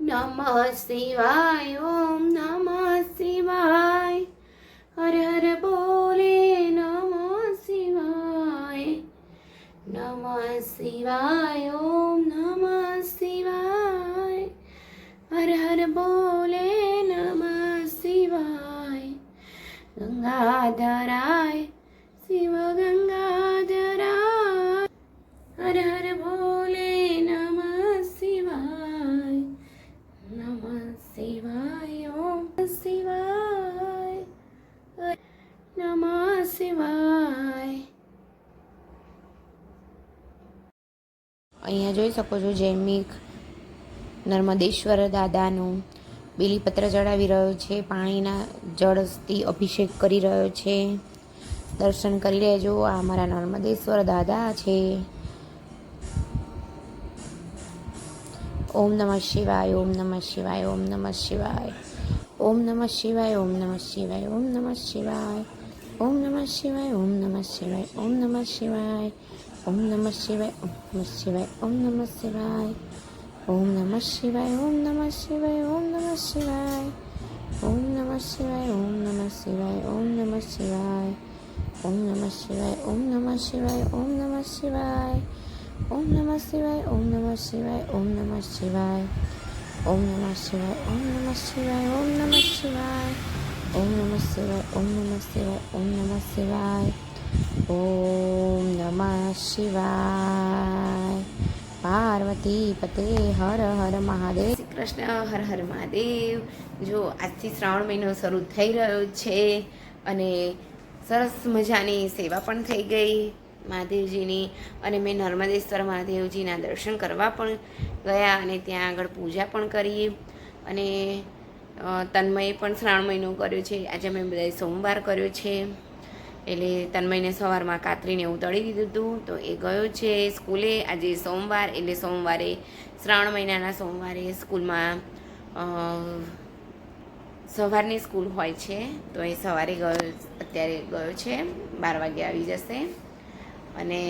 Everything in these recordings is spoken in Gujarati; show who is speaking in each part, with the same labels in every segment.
Speaker 1: નમઃ શિવાય, ઓમ નમઃ શિવાય. હર હર બોલે નમઃ શિવાય. નમઃ શિવાય, ઓમ નમઃ શિવાય. હર હર બોલે નમઃ શિવાય. ગંગાધરાય અહીંયા જોઈ શકો છો જૈમિક, નર્મદેશ્વર દાદાનું બીલીપત્ર ચડાવી રહ્યો છે, પાણીના જળથી અભિષેક કરી રહ્યો છે. દર્શન કરી લેજો, આ અમારા નર્મદેશ્વર દાદા છે. ઓમ નમઃ શિવાય, ઓમ નમઃ શિવાય, ઓમ નમઃ શિવાય, ઓમ નમઃ શિવાય, ઓમ નમઃ શિવાય, ઓમ નમઃ શિવાય, ઓમ નમઃ શિવાય, ઓમ નમઃ શિવાય, ઓમ નમઃ શિવાય. オムナマシワイオムナマシしイオムナマシワイオムナマシワイオムナマシワイオムナマシワイオムナマシワイオムナマシワイオムナマシワイオムナマシワイオムナマシワイオムナマシワイオムナマシワイオムナマシワイオム ઓમ નમઃ શિવાય. પાર્વતી પતે હર હર મહાદેવ. શ્રી કૃષ્ણ, હર હર મહાદેવ. જો આજથી શ્રાવણ મહિનો શરૂ થઈ રહ્યો છે અને સરસ મજાની સેવા પણ થઈ ગઈ મહાદેવજીની. અને મેં નર્મદેશ્વર મહાદેવજીના દર્શન કરવા પણ ગયા અને ત્યાં આગળ પૂજા પણ કરી. અને તન્મય પણ શ્રાવણ મહિનો કર્યો છે. આજે મેં બધા સોમવાર કર્યો છે. એટલે તન્મયને સવારમાં કાતરીને એવું તળી દીધું હતું તો એ ગયો છે સ્કૂલે આજે સોમવાર, એટલે સોમવારે, શ્રાવણ મહિનાના સોમવારે સ્કૂલમાં સવારની સ્કૂલ હોય છે. તો એ સવારે ગયો, અત્યારે ગયો છે. બાર વાગે આવી જશે. અને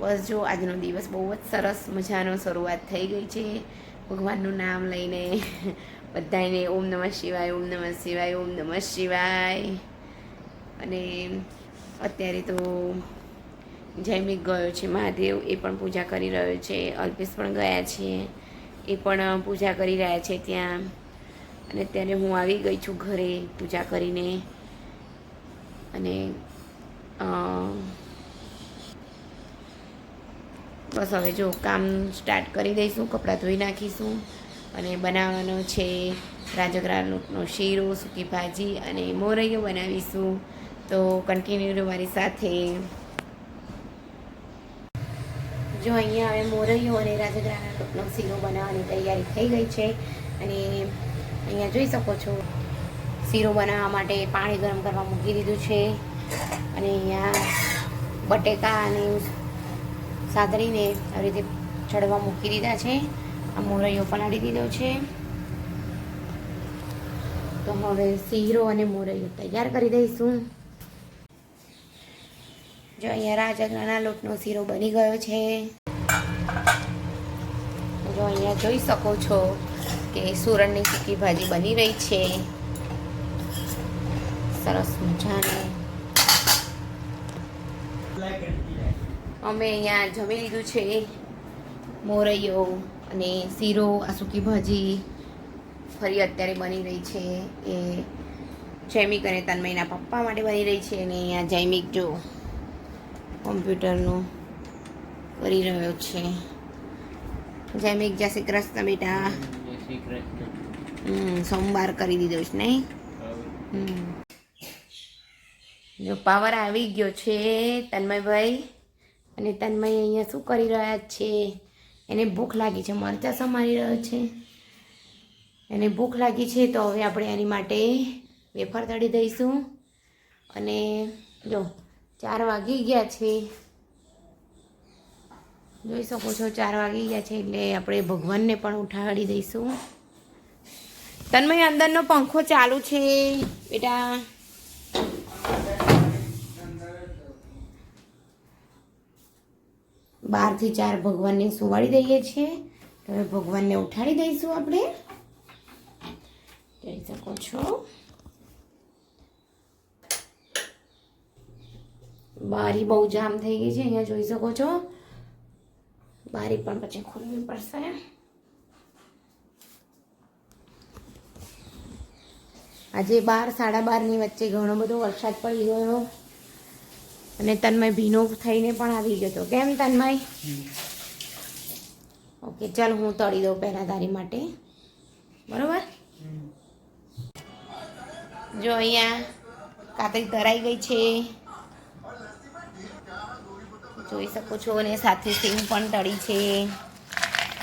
Speaker 1: બસ જો, આજનો દિવસ બહુ જ સરસ મજાનો શરૂઆત થઈ ગઈ છે. ભગવાનનું નામ લઈને બધાને ઓમ નમઃ શિવાય, ઓમ નમઃ શિવાય, ઓમ નમઃ શિવાય. અને અત્યારે તો જૈમિક ગયો છે, મહાદેવ એ પણ પૂજા કરી રહ્યો છે, અલ્પેશ પણ ગયા છે, એ પણ પૂજા કરી રહ્યા છે ત્યાં. અને અત્યારે હું આવી ગઈ છું ઘરે પૂજા કરીને. અને બસ હવે જો કામ સ્ટાર્ટ કરી દઈશું, કપડાં ધોઈ નાખીશું. અને બનાવવાનો છે રાજગરા લોટનો શીરો, સૂકી ભાજી અને મોરૈયો બનાવીશું. તો કન્ટિન્યુ મારી સાથે. જો અહીંયા હવે મોરૈયો અને રાજગરાના શીરો બનાવવાની તૈયારી થઈ ગઈ છે અને અહીંયા જોઈ શકો છો. શીરો બનાવવા માટે પાણી ગરમ કરવા મૂકી દીધું છે અને અહીંયા બટેકા અને સાદરીને આવી રીતે ચડવા મૂકી દીધા છે. આ મોરૈયો પલાળી દીધો છે. તો હવે શીરો અને મોરૈયો તૈયાર કરી દઈશું. જો અહીંયા રાજગરાના લોટનો શીરો બની ગયો છે. જો અહીંયા જોઈ શકો છો કે સુરણની સૂકી ભાજી બની રહી છે. સરસ મજાની. અમે અહીંયા જમી લીધું છે. મોરૈયો અને શીરો, આ સૂકી ભાજી ફરી અત્યારે બની રહી છે. એ જૈમિક અને તન્મયના પપ્પા માટે બની રહી છે અને અહીંયા જૈમિક જો કોમ્પ્યુટરનું કરી રહ્યો છે. જય બેટા.
Speaker 2: જય શ્રી કૃષ્ણ.
Speaker 1: હમ, સોમવાર કરી દીધો છે નહીં? જો પાવર આવી ગયો છે તન્મયભાઈ. અને તન્મય અહીંયા શું કરી રહ્યા છે? એને ભૂખ લાગી છે મરચા સમારી રહ્યો છે. એને ભૂખ લાગી છે તો હવે આપણે એની માટે વેફર તળી દઈશું. અને જો ચાર વાગી ગયા છે. જોઈ શકો છો, ચાર વાગી ગયા છે એટલે આપણે ભગવાનને પણ ઉઠાડી દઈશું. તન્મય, અંદરનો પંખો ચાલુ છે, બેટા. બારથી ચાર ભગવાનને સુવાડી દઈએ છીએ. હવે ભગવાનને ઉઠાડી દઈશું આપણે. જોઈ શકો છો. બારી બહુ જામ થઈ ગઈ છે અહીંયા જોઈ શકો છો. બારી પણ પછી ખોલવી પડશે. આજે બાર સાડા બારની વચ્ચે ઘણો બધો વરસાદ પડી ગયો અને તન્મય ભીનો થઈને પણ આવી ગયો હતો. કેમ તન્મય? ઓકે ચાલ હું તળી દઉં પહેલાં તારી માટે. બરાબર? જો અહીંયા કાતરી તરાઈ ગઈ છે. જોઈ શકો છો અને સાથે સિંગ પણ તળી છે.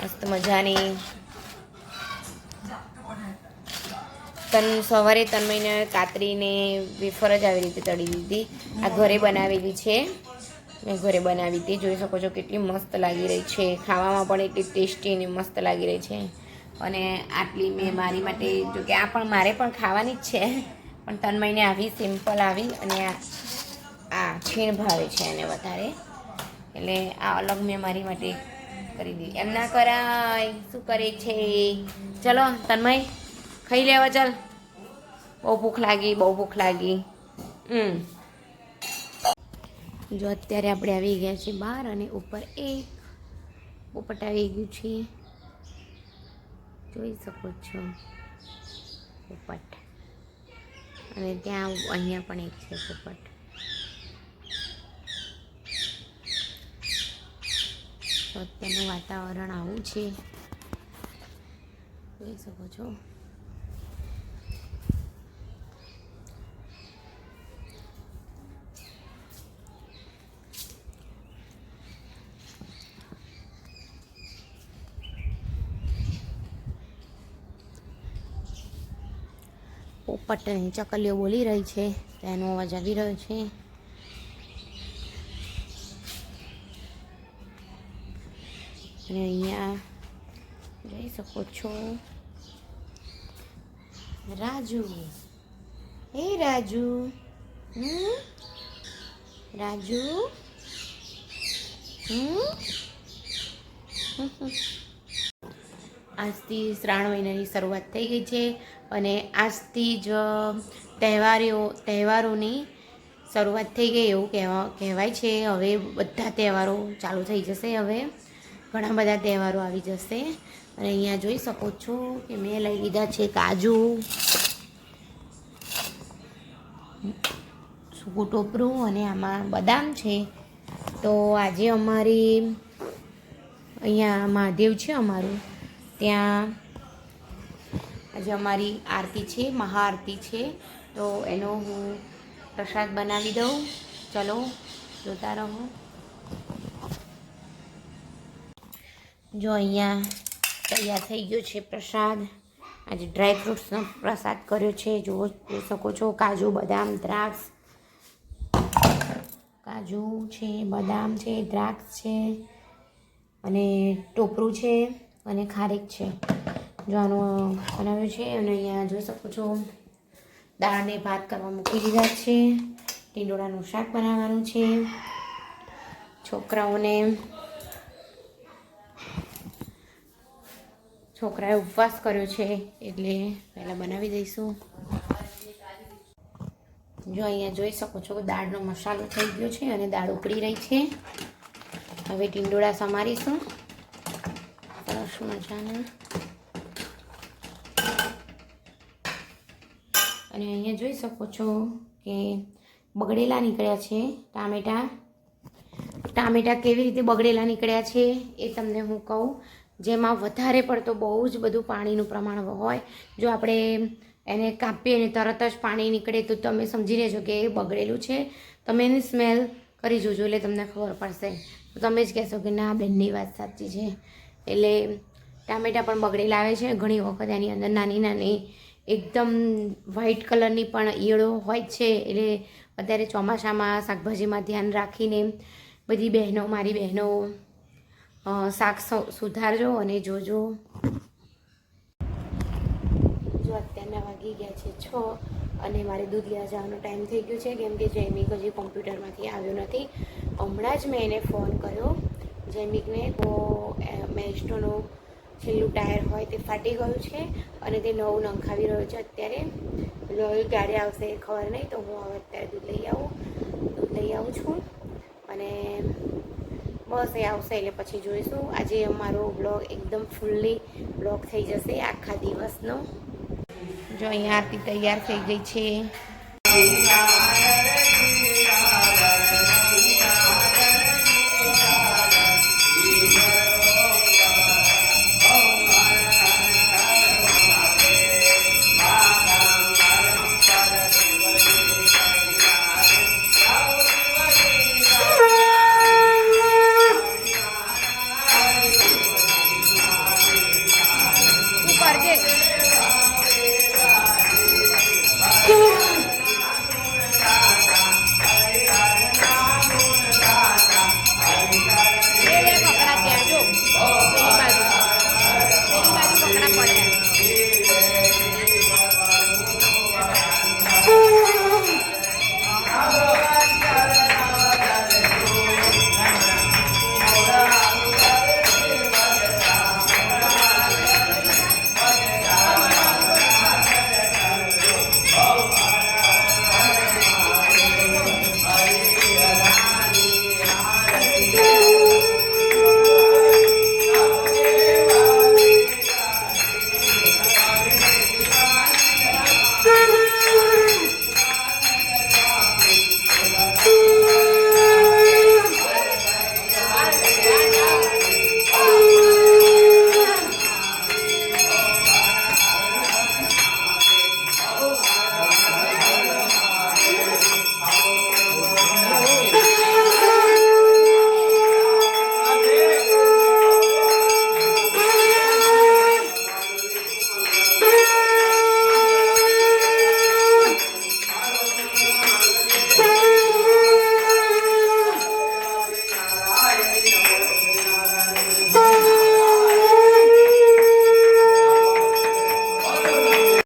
Speaker 1: મસ્ત મજાની. તન સવારે તન્મયને કાતરીને વેફર જ આવી રીતે તળી દીધી આ ઘરે બનાવેલી છે. મેં ઘરે બનાવી હતી. જોઈ શકો છો કેટલી મસ્ત લાગી રહી છે. ખાવામાં પણ એટલી ટેસ્ટી અને મસ્ત લાગી રહી છે. અને આટલી મેં મારી માટે, જો કે આ પણ મારે પણ ખાવાની જ છે. પણ તન્મયને આવી, સિમ્પલ આવી અને આ આ છીણ ભાવે છે એને વધારે. એટલે આ અલગ મેં મારી માટે કરી દીધી. એમ ના કરાય, શું કરે છે? ચલો, તન્મય, ખાઈ લેવા ચાલ. બહુ ભૂખ લાગી, બહુ ભૂખ લાગી. હમ. જો અત્યારે આપણે આવી ગયા છીએ બહાર અને ઉપર એક પોપટ આવી ગયું છે. જોઈ શકો છો પોપટ. અને ત્યાં અહીંયા પણ એક છે પોપટ. તો અત્યારનું વાતાવરણ આવું છે. જોઈ શકો છો. પોપટ ચકલીઓ બોલી રહી છે તેનો અવાજ આવી રહ્યો છે. અહીંયા જોઈ શકો છો રાજુ હે રાજુ હમ રાજુ હમ આજથી શ્રાવણ મહિનાની શરૂઆત થઈ ગઈ છે અને આજથી જ તહેવારો તહેવારોની શરૂઆત થઈ ગઈ એવું કહેવા કહેવાય છે. હવે બધા તહેવારો ચાલુ થઈ જશે હવે. ઘણા બધા તહેવારો આવી જશે. અને અહીંયા જોઈ શકો છો કે મેં લઈ લીધા છે કાજુ, સૂકું ટોપરું અને આમાં બદામ છે. તો આજે અમારી અહીંયા મહાદેવ છે અમારું. ત્યાં આજે અમારી આરતી છે, મહાઆરતી છે. તો એનો હું પ્રસાદ બનાવી દઉં. ચલો, જોતા રહો. જો અહીંયા તૈયાર થઈ ગયો છે પ્રસાદ. આજે ડ્રાય ફ્રૂટ્સનો પ્રસાદ કર્યો છે. જુઓ, જોઈ શકો છો, કાજુ, બદામ, દ્રાક્ષ. કાજુ છે, બદામ છે, દ્રાક્ષ છે અને ટોપરું છે અને ખારેક છે. જો આનું બનાવ્યું છે અને અહીંયા જોઈ શકો છો, દાળને ભાત કરવા મૂકી દીધા છે. ટીંડોળાનું શાક બનાવવાનું છે. છોકરાઓને છોકરાએ ઉપવાસ કર્યો છે, એટલે પહેલાં બનાવી દઈશું. જો અહીંયા જોઈ શકો છો દાળનો મસાલો થઈ ગયો છે અને દાળ ઉકળી રહી છે. હવે ટીંડોળા સમારીશું. સરસ મજાના? અને અહીંયા જોઈ શકો છો કે બગડેલા નીકળ્યા છે ટામેટા. ટામેટા કેવી રીતે બગડેલા નીકળ્યા છે એ તમને હું કહું. જેમાં વધારે પડતો બહુ જ બધું પાણીનું પ્રમાણ હોય. જો આપણે એને કાપીએ અને તરત જ પાણી નીકળે તો તમે સમજી લેજો કે એ બગડેલું છે. તમે એની સ્મેલ કરી જોજો એટલે તમને ખબર પડશે. તો તમે જ કહેશો કે ના, બેનની વાત સાચી છે. એટલે ટામેટાં પણ બગડેલા આવે છે. ઘણી વખત એની અંદર નાની નાની એકદમ વ્હાઈટ કલરની પણ ઈયળો હોય છે. એટલે અત્યારે ચોમાસામાં શાકભાજીમાં ધ્યાન રાખીને બધી બહેનો, મારી બહેનો શાક સુધારજો અને જોજો. જો અત્યારના વાગી ગયા છે છ અને મારે દૂધ લેવા જવાનો ટાઈમ થઈ ગયો છે, કેમ કે જૈમિક હજી કોમ્પ્યુટરમાંથી આવ્યો નથી. હમણાં જ મેં એને ફોન કર્યો. જૈમિકને તો મેસ્ટોનું
Speaker 2: છેલ્લું ટાયર હોય તે ફાટી ગયું છે અને તે નવું નંખાવી રહ્યો છે અત્યારે. નવી ક્યારે આવશે એ ખબર નહીં, તો હું હવે અત્યારે દૂધ લઈ આવું. દૂધ લઈ આવું છું. અને બસ એ આવશે એટલે પછી જોઈશું. આજે અમારો બ્લોગ એકદમ ફૂલ્લી બ્લોગ થઈ જશે આખા દિવસનો. જો અહીંયા આરતી તૈયાર થઈ ગઈ છે. તું કરજે